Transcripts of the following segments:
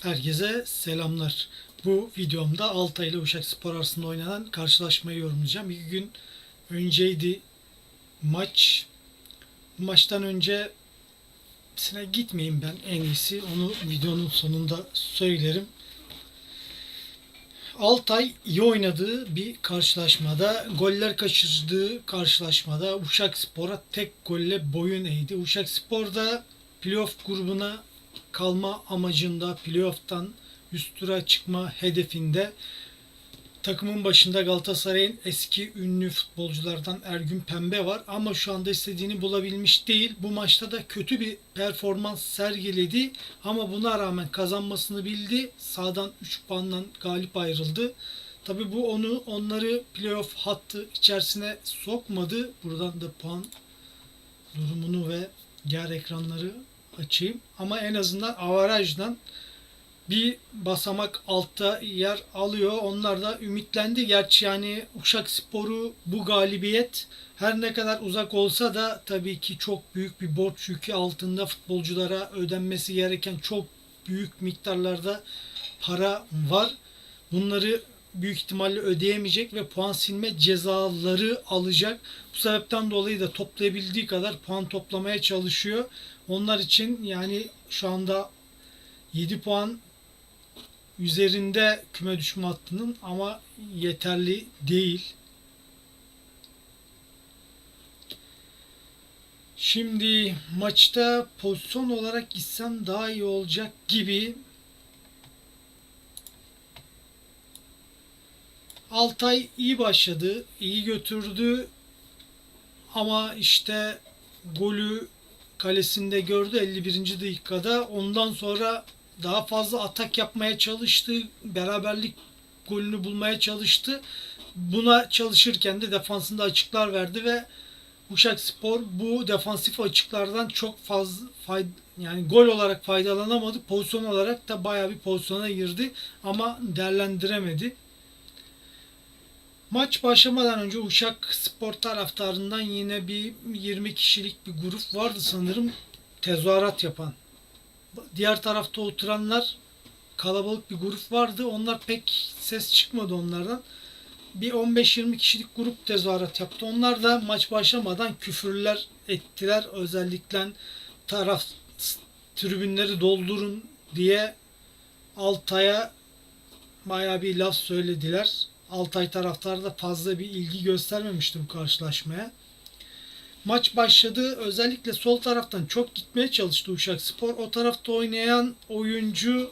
Herkese selamlar. Bu videomda Altay ile Uşak Spor arasında oynanan karşılaşmayı yorumlayacağım. İki gün önceydi maç. Bu maçtan önce sine gitmeyeyim ben en iyisi. Onu videonun sonunda söylerim. Altay iyi oynadığı bir karşılaşmada, goller kaçırdığı karşılaşmada Uşak Spor'a tek golle boyun eğdi. Uşak Spor da playoff grubuna kalma amacında playoff'tan üst tura çıkma hedefinde takımın başında Galatasaray'ın eski ünlü futbolculardan Ergün Pembe var ama şu anda istediğini bulabilmiş değil. Bu maçta da kötü bir performans sergiledi ama buna rağmen kazanmasını bildi. Sağdan 3 puanla galip ayrıldı. Tabi bu onu onları playoff hattı içerisine sokmadı. Buradan da puan durumunu ve diğer ekranları açayım. Ama en azından avarajdan bir basamak altta yer alıyor. Onlar da ümitlendi. Gerçi yani Uşak Sporu bu galibiyet her ne kadar uzak olsa da tabii ki çok büyük bir borç yükü altında futbolculara ödenmesi gereken çok büyük miktarlarda para var. Bunları büyük ihtimalle ödeyemeyecek ve puan silme cezaları alacak. Bu sebepten dolayı da toplayabildiği kadar puan toplamaya çalışıyor. Onlar için yani şu anda 7 puan üzerinde küme düşme hattının ama yeterli değil. Şimdi maçta pozisyon olarak gitsem daha iyi olacak gibi. Altay iyi başladı, iyi götürdü ama işte golü kalesinde gördü 51. dakikada. Ondan sonra daha fazla atak yapmaya çalıştı. Beraberlik golünü bulmaya çalıştı. Buna çalışırken de defansında açıklar verdi ve Uşak Spor bu defansif açıklardan çok fazla fayda, yani gol olarak faydalanamadı. Pozisyon olarak da bayağı bir pozisyona girdi ama değerlendiremedi. Maç başlamadan önce Uşak Spor taraftarından yine bir 20 kişilik bir grup vardı sanırım tezahürat yapan. Diğer tarafta oturanlar kalabalık bir grup vardı. Onlar pek ses çıkmadı onlardan. Bir 15-20 kişilik grup tezahürat yaptı. Onlar da maç başlamadan küfürler ettiler. Özellikle taraf tribünleri doldurun diye Altay'a bayağı bir laf söylediler. Altay taraftarı da fazla bir ilgi göstermemişti bu karşılaşmaya. Maç başladı. Özellikle sol taraftan çok gitmeye çalıştı Uşak Spor. O tarafta oynayan oyuncu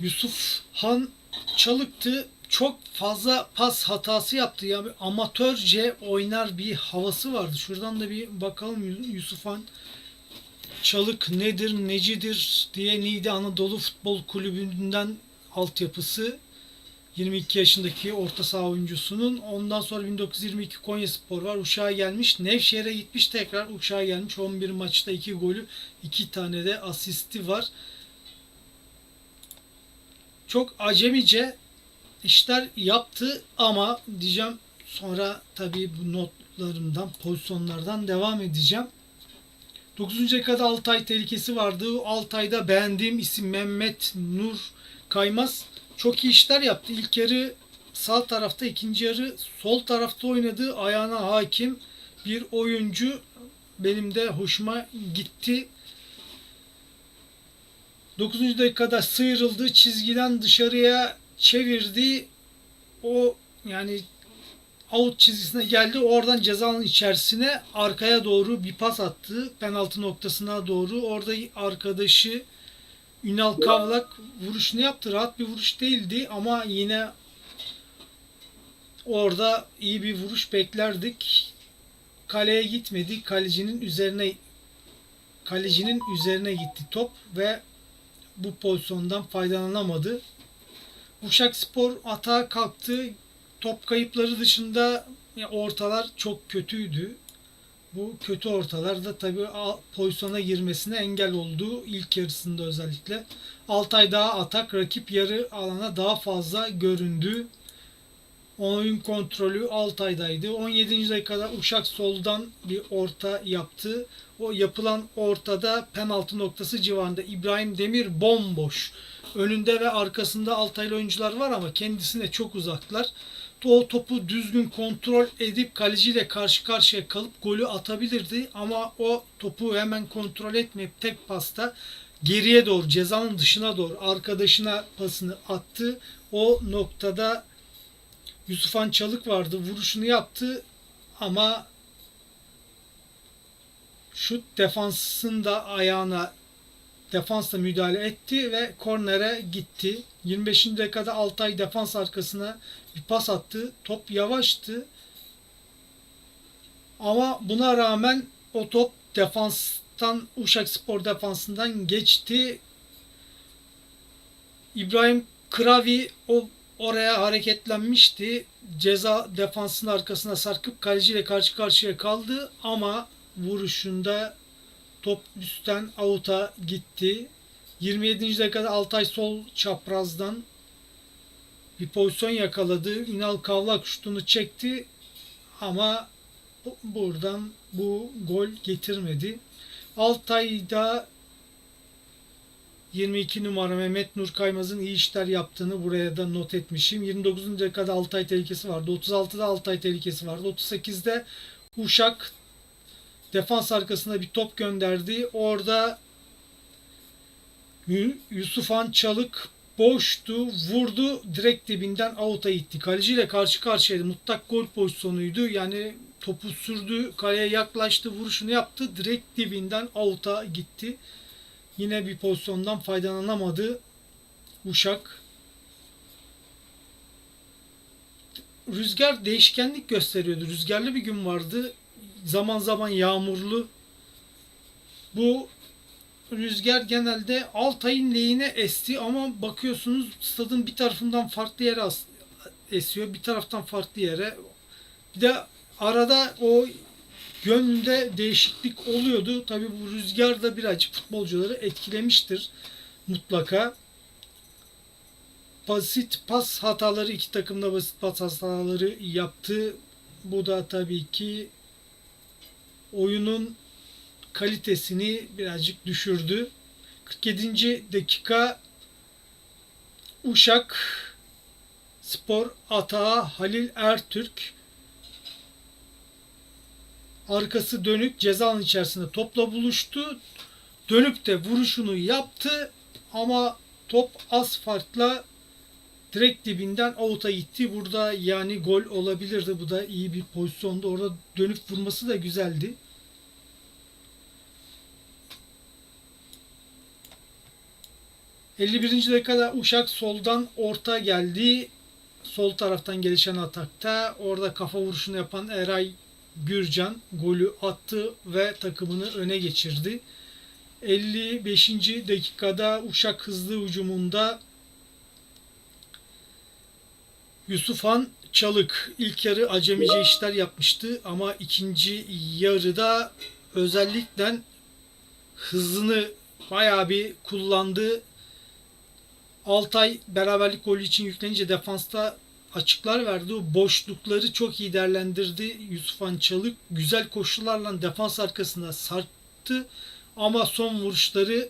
Yusuf Han Çalık'tı. Çok fazla pas hatası yaptı. Yani amatörce oynar bir havası vardı. Şuradan da bir bakalım Yusuf Han Çalık nedir, necidir diye Niğde Anadolu Futbol Kulübü'nden altyapısı 22 yaşındaki orta saha oyuncusunun. Ondan sonra 1922 Konya Spor var. Uşak'a gelmiş. Nevşehir'e gitmiş tekrar Uşak'a gelmiş. 11 maçta 2 golü 2 tane de asisti var. Çok acemice işler yaptı ama diyeceğim sonra tabii bu notlarımdan, pozisyonlardan devam edeceğim. 9. dakikada Altay tehlikesi vardı. Altay'da beğendiğim isim Mehmet Nur Kaymaz çok iyi işler yaptı. İlk yarı sağ tarafta, ikinci yarı sol tarafta oynadığı ayağına hakim bir oyuncu benim de hoşuma gitti. 9. dakikada sıyrıldı, çizgiden dışarıya çevirdi. O yani out çizgisine geldi. Oradan cezanın içerisine arkaya doğru bir pas attı. Penaltı noktasına doğru. Orada arkadaşı Ünal Kavlak vuruşunu yaptı. Rahat bir vuruş değildi ama yine orada iyi bir vuruş beklerdik. Kaleye gitmedi. Kalecinin üzerine kalecinin üzerine gitti top ve bu pozisyondan faydalanamadı. Uşak Spor atağa kalktı. Top kayıpları dışında ortalar çok kötüydü. Bu kötü ortalar da tabii pozisyona girmesine engel oldu ilk yarısında özellikle. Altay daha atak rakip yarı alana daha fazla göründü. Oyun kontrolü Altay'daydı. 17. dakikada Uşak soldan bir orta yaptı. O yapılan ortada penaltı noktası civarında İbrahim Demir bomboş. Önünde ve arkasında Altaylı oyuncular var ama kendisine çok uzaklar. O topu düzgün kontrol edip kaleciyle karşı karşıya kalıp golü atabilirdi ama o topu hemen kontrol etmeyip tek pasta geriye doğru cezanın dışına doğru arkadaşına pasını attı. O noktada Yusufan Çalık vardı. Vuruşunu yaptı ama şut defansın da ayağına defansla müdahale etti ve kornere gitti. 25. dakikada Altay defans arkasına bir pas attı. Top yavaştı. Ama buna rağmen o top defanstan Uşak Spor defansından geçti. İbrahim Kravi o oraya hareketlenmişti. Ceza defansın arkasına sarkıp kaleciyle karşı karşıya kaldı ama vuruşunda top üstten avuta gitti. 27. dakikada Altay sol çaprazdan bir pozisyon yakaladı. Ünal Kavlak şutunu çekti ama bu- buradan bu gol getirmedi. Altay'da 22 numara Mehmet Nur Kaymaz'ın iyi işler yaptığını buraya da not etmişim. 29. dakikada Altay tehlikesi vardı. 36'da Altay tehlikesi vardı. 38'de Uşak defans arkasına bir top gönderdi. Orada Yu- Yusufan Çalık boştu, vurdu, direkt dibinden avuta gitti. Kaleciyle karşı karşıyaydı. Mutlak gol pozisyonuydu. Yani topu sürdü, kaleye yaklaştı, vuruşunu yaptı. Direkt dibinden avuta gitti. Yine bir pozisyondan faydalanamadı Uşak. Rüzgar değişkenlik gösteriyordu. Rüzgarlı bir gün vardı. Zaman zaman yağmurlu. Bu rüzgar genelde Altay'ın lehine esti ama bakıyorsunuz stadın bir tarafından farklı yere esiyor, bir taraftan farklı yere. Bir de arada o gönlünde değişiklik oluyordu. Tabii bu rüzgar da birazcık futbolcuları etkilemiştir mutlaka. Basit pas hataları iki takım da basit pas hataları yaptı. Bu da tabii ki oyunun kalitesini birazcık düşürdü. 47. dakika Uşak Spor atağı Halil Ertürk arkası dönük ceza alanı içerisinde topla buluştu. Dönüp de vuruşunu yaptı ama top az farkla direkt dibinden avuta gitti. Burada yani gol olabilirdi. Bu da iyi bir pozisyondu. Orada dönüp vurması da güzeldi. ...51. dakikada Uşak soldan orta geldi. Sol taraftan gelişen atakta. Orada kafa vuruşunu yapan Eray Gürcan golü attı ve takımını öne geçirdi. 55. dakikada Uşak hızlı hücumunda Yusufhan Çalık ilk yarı acemice işler yapmıştı ama ikinci yarıda özellikle hızını bayağı bir kullandı. Altay beraberlik golü için yüklenince defansta açıklar verdi. O boşlukları çok iyi değerlendirdi Yusufhan Çalık. Güzel koşularla defans arkasında sarktı ama son vuruşları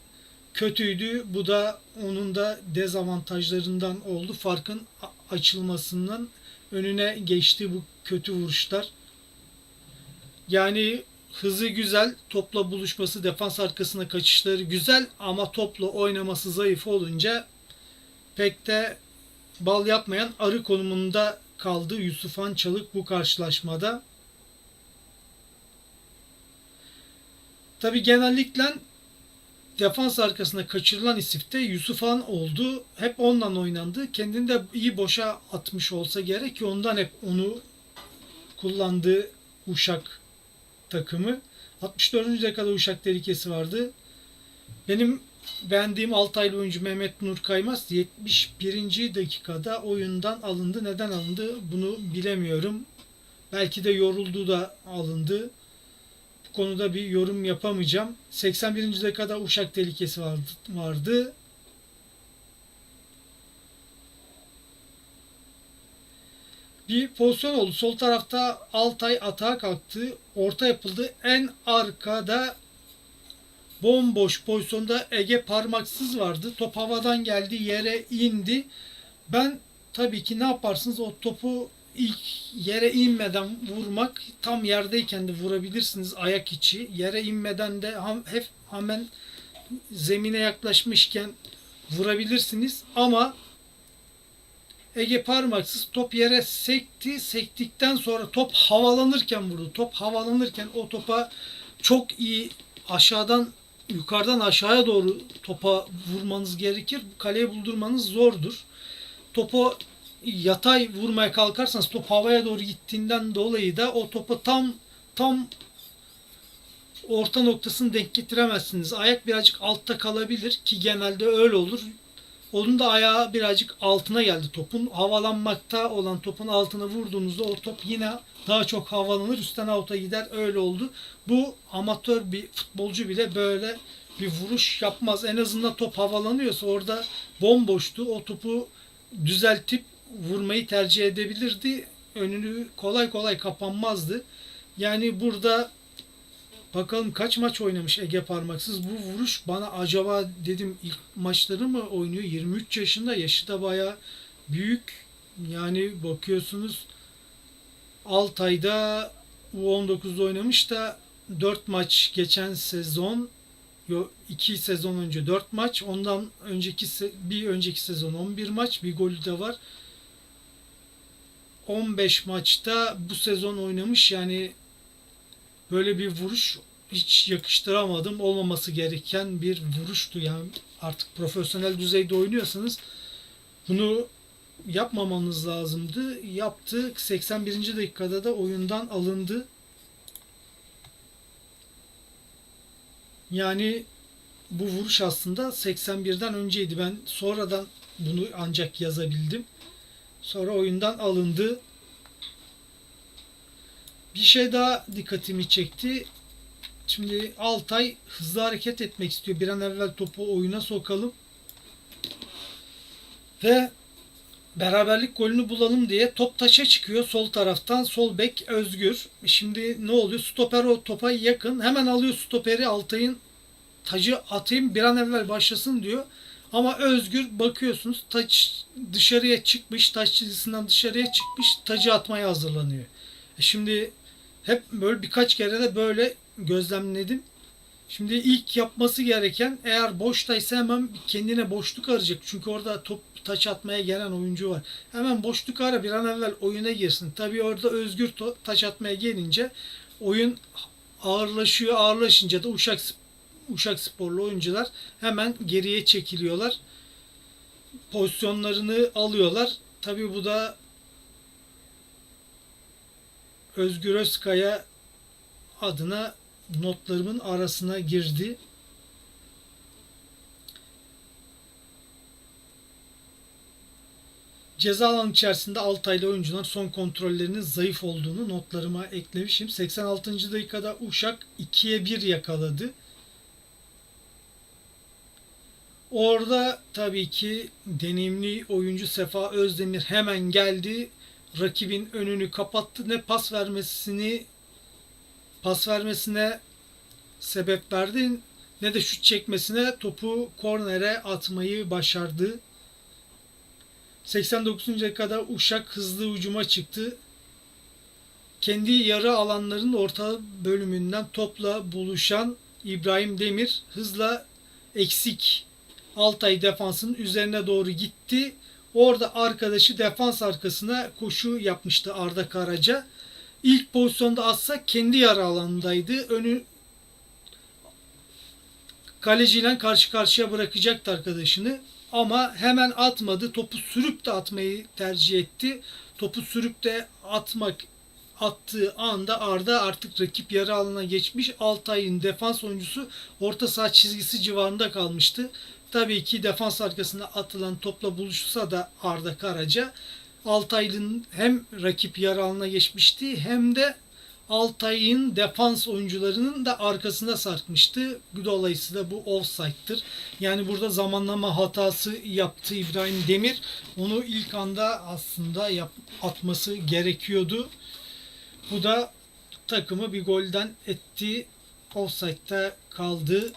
kötüydü. Bu da onun da dezavantajlarından oldu. Farkın açılmasından önüne geçti bu kötü vuruşlar. Yani hızı güzel, topla buluşması, defans arkasına kaçışları güzel ama topla oynaması zayıf olunca pek de bal yapmayan arı konumunda kaldı Yusufhan Çalık bu karşılaşmada. Tabi genellikle defans arkasına kaçırılan isifte Yusufhan oldu. Hep ondan oynandı. Kendini de iyi boşa atmış olsa gerek ki ondan hep onu kullandığı Uşak takımı. 64. dakikada Uşak tehlikesi vardı. Benim beğendiğim Altaylı oyuncu Mehmet Nur Kaymaz 71. dakikada oyundan alındı. Neden alındı bunu bilemiyorum. Belki de yoruldu da alındı. Bu konuda bir yorum yapamayacağım. 81. dakikada Uşak tehlikesi vardı. bir pozisyon oldu. Sol tarafta Altay atağa kalktı. Orta yapıldı. En arkada bomboş pozisyonda Ege parmaksız vardı. Top havadan geldi, yere indi. Ben tabii ki ne yaparsınız? O topu ilk yere inmeden vurmak, tam yerdeyken de vurabilirsiniz ayak içi. Yere inmeden de ham- hep hemen zemine yaklaşmışken vurabilirsiniz ama Ege parmaksız top yere sekti. Sektikten sonra top havalanırken vurdu. Top havalanırken o topa çok iyi aşağıdan yukarıdan aşağıya doğru topa vurmanız gerekir. Kaleye buldurmanız zordur. Topu yatay vurmaya kalkarsanız top havaya doğru gittiğinden dolayı da o topu tam tam orta noktasını denk getiremezsiniz. Ayak birazcık altta kalabilir ki genelde öyle olur. Onun da ayağı birazcık altına geldi topun. Havalanmakta olan topun altına vurduğunuzda o top yine daha çok havalanır. Üstten out'a gider. Öyle oldu. Bu amatör bir futbolcu bile böyle bir vuruş yapmaz. En azından top havalanıyorsa orada bomboştu. O topu düzeltip vurmayı tercih edebilirdi. Önünü kolay kolay kapanmazdı. Yani burada Bakalım kaç maç oynamış Ege Parmaksız. Bu vuruş bana acaba dedim ilk maçları mı oynuyor? 23 yaşında yaşı da baya büyük. Yani bakıyorsunuz Altay'da U19'da oynamış da 4 maç geçen sezon yo 2 sezon önce 4 maç ondan önceki bir önceki sezon 11 maç bir golü de var. 15 maçta bu sezon oynamış yani böyle bir vuruş hiç yakıştıramadım. Olmaması gereken bir vuruştu. Yani artık profesyonel düzeyde oynuyorsanız bunu yapmamanız lazımdı. Yaptı. 81. dakikada da oyundan alındı. Yani bu vuruş aslında 81'den önceydi. Ben sonradan bunu ancak yazabildim. Sonra oyundan alındı. Bir şey daha dikkatimi çekti. Şimdi Altay hızlı hareket etmek istiyor. Bir an evvel topu oyuna sokalım. Ve beraberlik golünü bulalım diye top taça çıkıyor sol taraftan. Sol bek Özgür. Şimdi ne oluyor? Stoper o topa yakın. Hemen alıyor stoperi Altay'ın tacı atayım bir an evvel başlasın diyor. Ama Özgür bakıyorsunuz taç dışarıya çıkmış, taç çizgisinden dışarıya çıkmış, tacı atmaya hazırlanıyor. E şimdi hep böyle birkaç kere de böyle gözlemledim. Şimdi ilk yapması gereken eğer boştaysa hemen kendine boşluk arayacak. Çünkü orada top taç atmaya gelen oyuncu var. Hemen boşluk ara bir an evvel oyuna girsin. Tabii orada özgür taç atmaya gelince oyun ağırlaşıyor. Ağırlaşınca da Uşak Uşak sporlu oyuncular hemen geriye çekiliyorlar. Pozisyonlarını alıyorlar. Tabii bu da Özgür Özkaya adına notlarımın arasına girdi. Ceza alanı içerisinde Altaylı oyuncuların son kontrollerinin zayıf olduğunu notlarıma eklemişim. 86. dakikada Uşak 2'ye 1 yakaladı. Orada tabii ki deneyimli oyuncu Sefa Özdemir hemen geldi. Rakibin önünü kapattı. Ne pas vermesini pas vermesine sebep verdi ne de şut çekmesine topu kornere atmayı başardı. 89. dakikada Uşak hızlı ucuma çıktı. Kendi yarı alanların orta bölümünden topla buluşan İbrahim Demir hızla eksik Altay defansının üzerine doğru gitti. Orada arkadaşı defans arkasına koşu yapmıştı Arda Karaca. İlk pozisyonda atsa kendi yarı alanındaydı. Önü kaleciyle karşı karşıya bırakacaktı arkadaşını. Ama hemen atmadı. Topu sürüp de atmayı tercih etti. Topu sürüp de atmak attığı anda Arda artık rakip yarı alana geçmiş. Altay'ın defans oyuncusu orta saha çizgisi civarında kalmıştı. Tabii ki defans arkasında atılan topla buluşsa da Arda Karaca Altaylı'nın hem rakip yarı alana geçmişti hem de Altay'ın defans oyuncularının da arkasında sarkmıştı. Dolayısıyla bu offside'tır. Yani burada zamanlama hatası yaptı İbrahim Demir. Onu ilk anda aslında yap, atması gerekiyordu. Bu da takımı bir golden etti. Offside'da kaldı.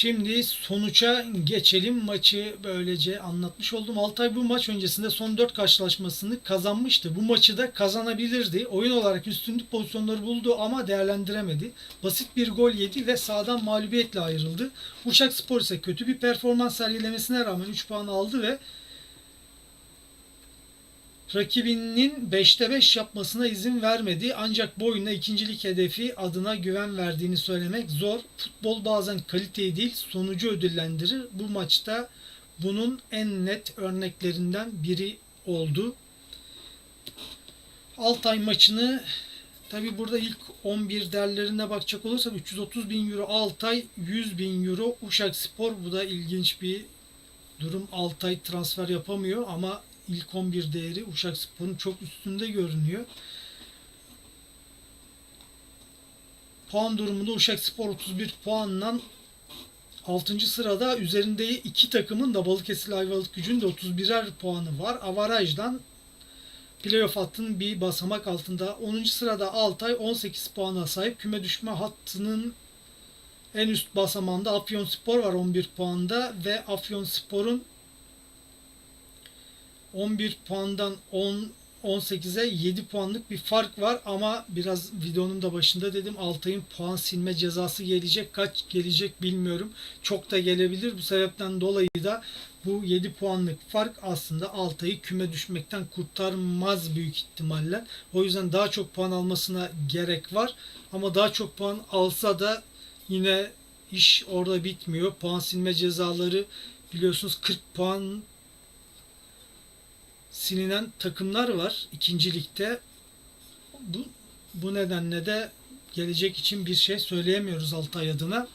Şimdi sonuça geçelim. Maçı böylece anlatmış oldum. Altay bu maç öncesinde son 4 karşılaşmasını kazanmıştı. Bu maçı da kazanabilirdi. Oyun olarak üstünlük pozisyonları buldu ama değerlendiremedi. Basit bir gol yedi ve sağdan mağlubiyetle ayrıldı. Uşak Spor ise kötü bir performans sergilemesine rağmen 3 puan aldı ve rakibinin 5'te 5 yapmasına izin vermedi. Ancak bu oyunda ikincilik hedefi adına güven verdiğini söylemek zor. Futbol bazen kaliteyi değil sonucu ödüllendirir. Bu maçta bunun en net örneklerinden biri oldu. Altay maçını tabi burada ilk 11 değerlerine bakacak olursak 330 bin euro Altay 100 bin euro Uşak Spor bu da ilginç bir durum. Altay transfer yapamıyor ama ilk 11 değeri Uşak Spor'un çok üstünde görünüyor. Puan durumunda Uşak Spor 31 puanla 6. sırada üzerinde iki takımın da Balıkesir Ayvalık gücünün de 31'er puanı var. Avarajdan playoff hattının bir basamak altında. 10. sırada Altay 18 puana sahip. Küme düşme hattının en üst basamağında Afyonspor var 11 puanda ve Afyonspor'un 11 puandan 10 18'e 7 puanlık bir fark var ama biraz videonun da başında dedim Altay'ın puan silme cezası gelecek. Kaç gelecek bilmiyorum. Çok da gelebilir. Bu sebepten dolayı da bu 7 puanlık fark aslında Altay'ı küme düşmekten kurtarmaz büyük ihtimalle. O yüzden daha çok puan almasına gerek var. Ama daha çok puan alsa da yine iş orada bitmiyor. Puan silme cezaları biliyorsunuz 40 puan silinen takımlar var ikinci ligde. Bu, bu nedenle de gelecek için bir şey söyleyemiyoruz Altay adına.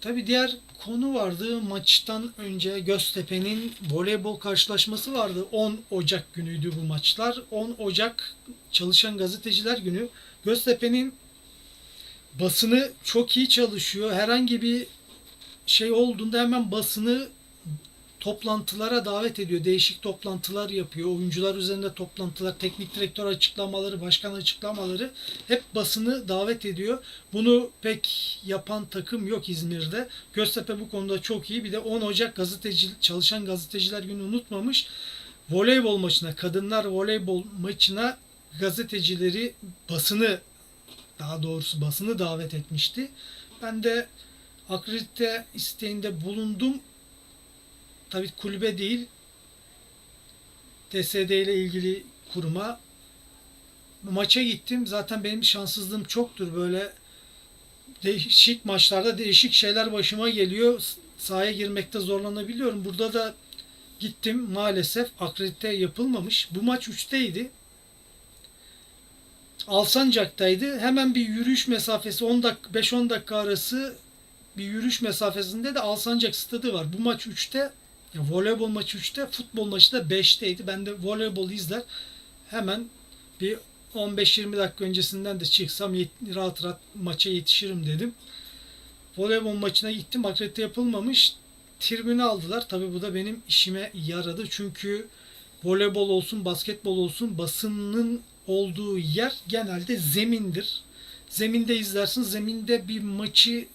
Tabi diğer konu vardı. Maçtan önce Göztepe'nin voleybol karşılaşması vardı. 10 Ocak günüydü bu maçlar. 10 Ocak Çalışan Gazeteciler Günü. Göztepe'nin basını çok iyi çalışıyor. Herhangi bir şey olduğunda hemen basını toplantılara davet ediyor. Değişik toplantılar yapıyor. Oyuncular üzerinde toplantılar, teknik direktör açıklamaları, başkan açıklamaları hep basını davet ediyor. Bunu pek yapan takım yok İzmir'de. Göztepe bu konuda çok iyi. Bir de 10 Ocak gazeteci çalışan gazeteciler günü unutmamış. Voleybol maçına, kadınlar voleybol maçına gazetecileri basını daha doğrusu basını davet etmişti. Ben de akredite isteğinde bulundum tabii kulübe değil TSD ile ilgili kuruma maça gittim. Zaten benim şanssızlığım çoktur. Böyle değişik maçlarda değişik şeyler başıma geliyor. Sahaya girmekte zorlanabiliyorum. Burada da gittim maalesef akredite yapılmamış. Bu maç 3'teydi. Alsancak'taydı. Hemen bir yürüyüş mesafesi 10 dakika 5-10 dakika arası bir yürüyüş mesafesinde de Alsancak stadı var. Bu maç 3'te ya voleybol maçı 3'te, futbol maçı da 5'teydi. Ben de voleybol izler hemen bir 15-20 dakika öncesinden de çıksam rahat rahat maça yetişirim dedim. Voleybol maçına gittim. Akredite yapılmamış. Tribünü aldılar. Tabii bu da benim işime yaradı. Çünkü voleybol olsun, basketbol olsun basının olduğu yer genelde zemindir. Zeminde izlersin. Zeminde bir maçı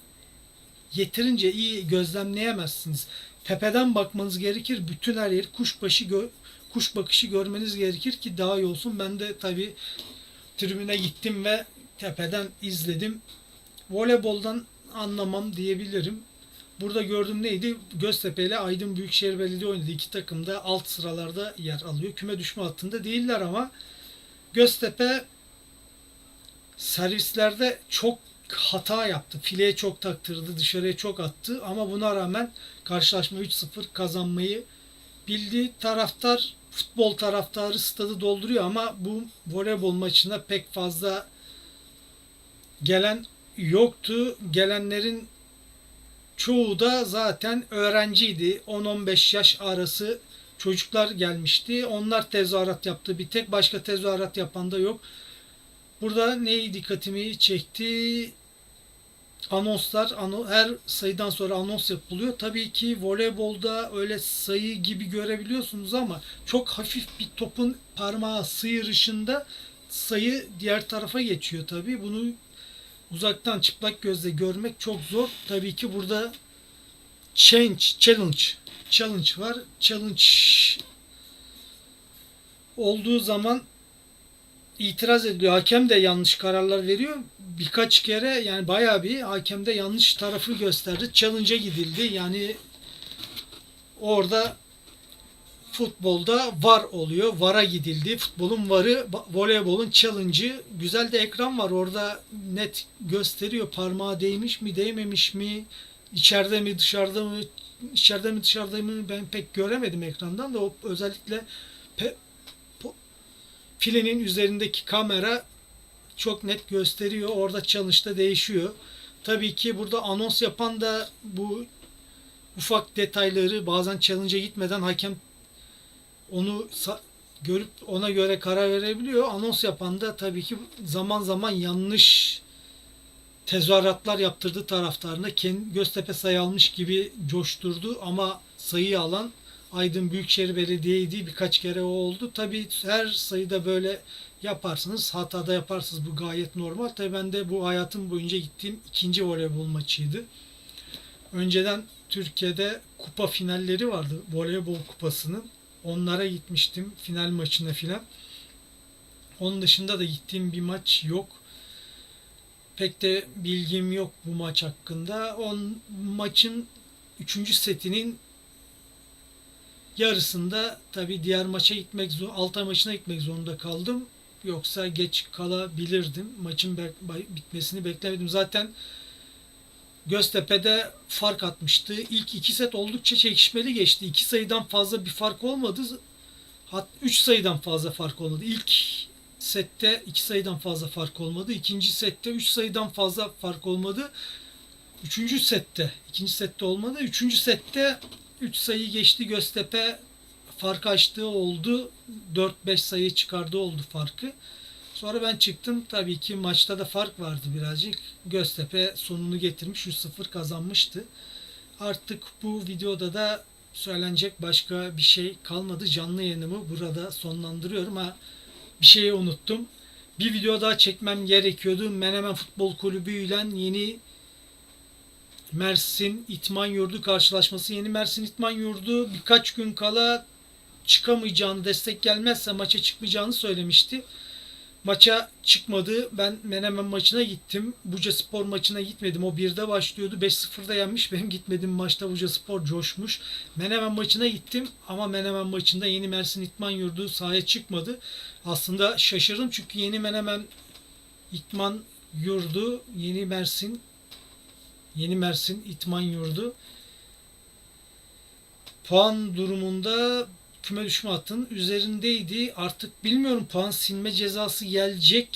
yeterince iyi gözlemleyemezsiniz tepeden bakmanız gerekir. Bütün her yeri kuşbaşı gö kuş bakışı görmeniz gerekir ki daha iyi olsun. Ben de tabi tribüne gittim ve tepeden izledim. Voleyboldan anlamam diyebilirim. Burada gördüğüm neydi? Göztepe ile Aydın Büyükşehir Belediye oynadı. İki takım da alt sıralarda yer alıyor. Küme düşme hattında değiller ama Göztepe servislerde çok hata yaptı. Fileye çok taktırdı, dışarıya çok attı ama buna rağmen karşılaşma 3-0 kazanmayı bildi. Taraftar futbol taraftarı stadı dolduruyor ama bu voleybol maçında pek fazla gelen yoktu. Gelenlerin çoğu da zaten öğrenciydi. 10-15 yaş arası çocuklar gelmişti. Onlar tezahürat yaptı. Bir tek başka tezahürat yapan da yok. Burada neyi dikkatimi çekti? Anonslar, ano- her sayıdan sonra anons yapılıyor. Tabii ki voleybolda öyle sayı gibi görebiliyorsunuz ama çok hafif bir topun parmağı sıyırışında sayı diğer tarafa geçiyor tabii. Bunu uzaktan çıplak gözle görmek çok zor. Tabii ki burada change, challenge, challenge var. Challenge olduğu zaman itiraz ediliyor. Hakem de yanlış kararlar veriyor. Birkaç kere yani bayağı bir hakem de yanlış tarafı gösterdi. Challenge'a gidildi. Yani orada futbolda var oluyor. VAR'a gidildi. Futbolun VAR'ı, voleybolun challenge'ı. Güzel de ekran var. Orada net gösteriyor. Parmağı değmiş mi, değmemiş mi? içeride mi, dışarıda mı? içeride mi, dışarıda mı? Ben pek göremedim ekrandan da o özellikle filenin üzerindeki kamera çok net gösteriyor. Orada challenge'da değişiyor. Tabii ki burada anons yapan da bu ufak detayları bazen challenge'a gitmeden hakem onu görüp ona göre karar verebiliyor. Anons yapan da tabii ki zaman zaman yanlış tezahüratlar yaptırdı taraftarına. Kendi Göztepe sayı almış gibi coşturdu ama sayıyı alan Aydın Büyükşehir Belediye'ydi. Birkaç kere o oldu. Tabii her sayıda böyle yaparsınız. Hatada yaparsınız. Bu gayet normal. Tabii ben de bu hayatım boyunca gittiğim ikinci voleybol maçıydı. Önceden Türkiye'de kupa finalleri vardı. Voleybol kupasının. Onlara gitmiştim. Final maçına filan. Onun dışında da gittiğim bir maç yok. Pek de bilgim yok bu maç hakkında. On maçın 3. setinin yarısında tabii diğer maça gitmek zor, alta maçına gitmek zorunda kaldım. Yoksa geç kalabilirdim. Maçın bay- bitmesini beklemedim. Zaten Göztepe'de fark atmıştı. İlk iki set oldukça çekişmeli geçti. İki sayıdan fazla bir fark olmadı. Hat üç sayıdan fazla fark olmadı. İlk sette iki sayıdan fazla fark olmadı. İkinci sette üç sayıdan fazla fark olmadı. Üçüncü sette, ikinci sette olmadı. Üçüncü sette üç sayı geçti Göztepe fark açtığı oldu. 4-5 sayı çıkardığı oldu farkı. Sonra ben çıktım. Tabii ki maçta da fark vardı birazcık. Göztepe sonunu getirmiş. 3-0 kazanmıştı. Artık bu videoda da söylenecek başka bir şey kalmadı. Canlı yayınımı burada sonlandırıyorum. Ha, bir şeyi unuttum. Bir video daha çekmem gerekiyordu. Menemen Futbol Kulübü ile yeni Mersin İtman Yurdu karşılaşması. Yeni Mersin İtman Yurdu birkaç gün kala çıkamayacağını, destek gelmezse maça çıkmayacağını söylemişti. Maça çıkmadı. Ben Menemen maçına gittim. Buca Spor maçına gitmedim. O birde başlıyordu. 5-0'da yenmiş. Benim gitmediğim maçta Buca Spor coşmuş. Menemen maçına gittim ama Menemen maçında Yeni Mersin İtman Yurdu sahaya çıkmadı. Aslında şaşırdım çünkü Yeni Menemen İtman Yurdu, Yeni Mersin Yeni Mersin İtman Yurdu puan durumunda küme düşme hattının üzerindeydi. Artık bilmiyorum puan silme cezası gelecek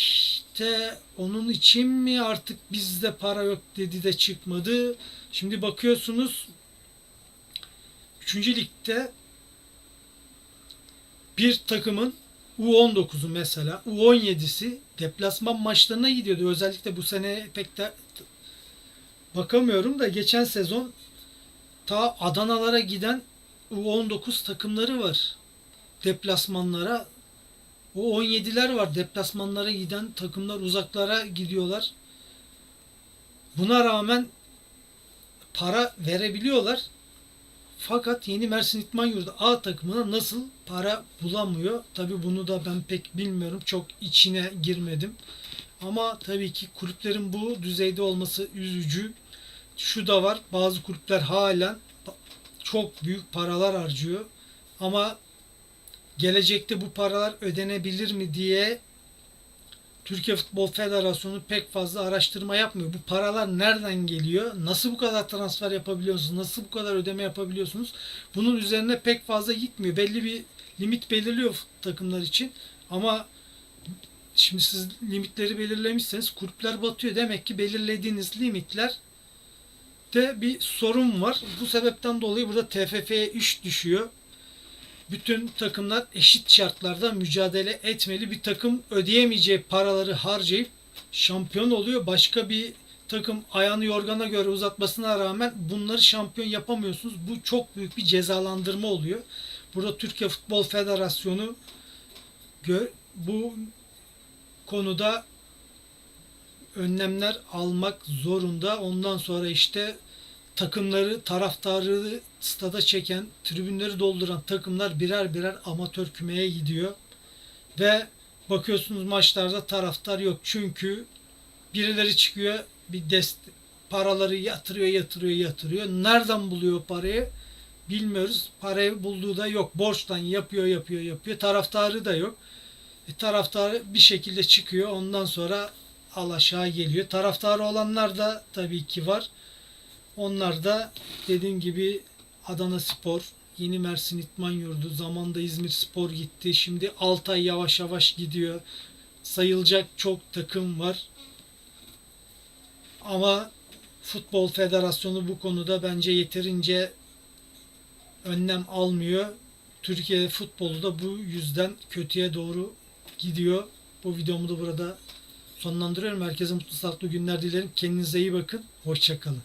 de onun için mi artık bizde para yok dedi de çıkmadı. Şimdi bakıyorsunuz 3. ligde bir takımın U19'u mesela U17'si deplasman maçlarına gidiyordu. Özellikle bu sene pek de bakamıyorum da geçen sezon ta Adanalara giden U19 takımları var. Deplasmanlara. O 17'ler var. Deplasmanlara giden takımlar uzaklara gidiyorlar. Buna rağmen para verebiliyorlar. Fakat Yeni Mersin İtman Yurdu A takımına nasıl para bulamıyor? Tabii bunu da ben pek bilmiyorum. Çok içine girmedim. Ama tabii ki kulüplerin bu düzeyde olması üzücü. Şu da var. Bazı kulüpler halen çok büyük paralar harcıyor. Ama gelecekte bu paralar ödenebilir mi diye Türkiye Futbol Federasyonu pek fazla araştırma yapmıyor. Bu paralar nereden geliyor? Nasıl bu kadar transfer yapabiliyorsunuz? Nasıl bu kadar ödeme yapabiliyorsunuz? Bunun üzerine pek fazla gitmiyor. Belli bir limit belirliyor takımlar için. Ama şimdi siz limitleri belirlemişseniz kulüpler batıyor. Demek ki belirlediğiniz limitler de bir sorun var. Bu sebepten dolayı burada TFF'ye 3 düşüyor. bütün takımlar eşit şartlarda mücadele etmeli. Bir takım ödeyemeyeceği paraları harcayıp şampiyon oluyor. Başka bir takım ayağını yorgana göre uzatmasına rağmen bunları şampiyon yapamıyorsunuz. Bu çok büyük bir cezalandırma oluyor. Burada Türkiye Futbol Federasyonu bu konuda önlemler almak zorunda. Ondan sonra işte takımları, taraftarı stada çeken, tribünleri dolduran takımlar birer birer amatör kümeye gidiyor. Ve bakıyorsunuz maçlarda taraftar yok. Çünkü birileri çıkıyor bir dest paraları yatırıyor, yatırıyor, yatırıyor. Nereden buluyor parayı? Bilmiyoruz. Parayı bulduğu da yok. Borçtan yapıyor, yapıyor, yapıyor. Taraftarı da yok. E, taraftarı bir şekilde çıkıyor. Ondan sonra al aşağı geliyor. Taraftarı olanlar da tabii ki var. Onlar da dediğim gibi Adana Spor, Yeni Mersin İtman Yurdu, zamanda İzmir Spor gitti. Şimdi Altay yavaş yavaş gidiyor. Sayılacak çok takım var. Ama Futbol Federasyonu bu konuda bence yeterince önlem almıyor. Türkiye futbolu da bu yüzden kötüye doğru gidiyor. Bu videomu da burada sonlandırıyorum. Herkese mutlu sağlıklı günler dilerim. Kendinize iyi bakın. Hoşçakalın.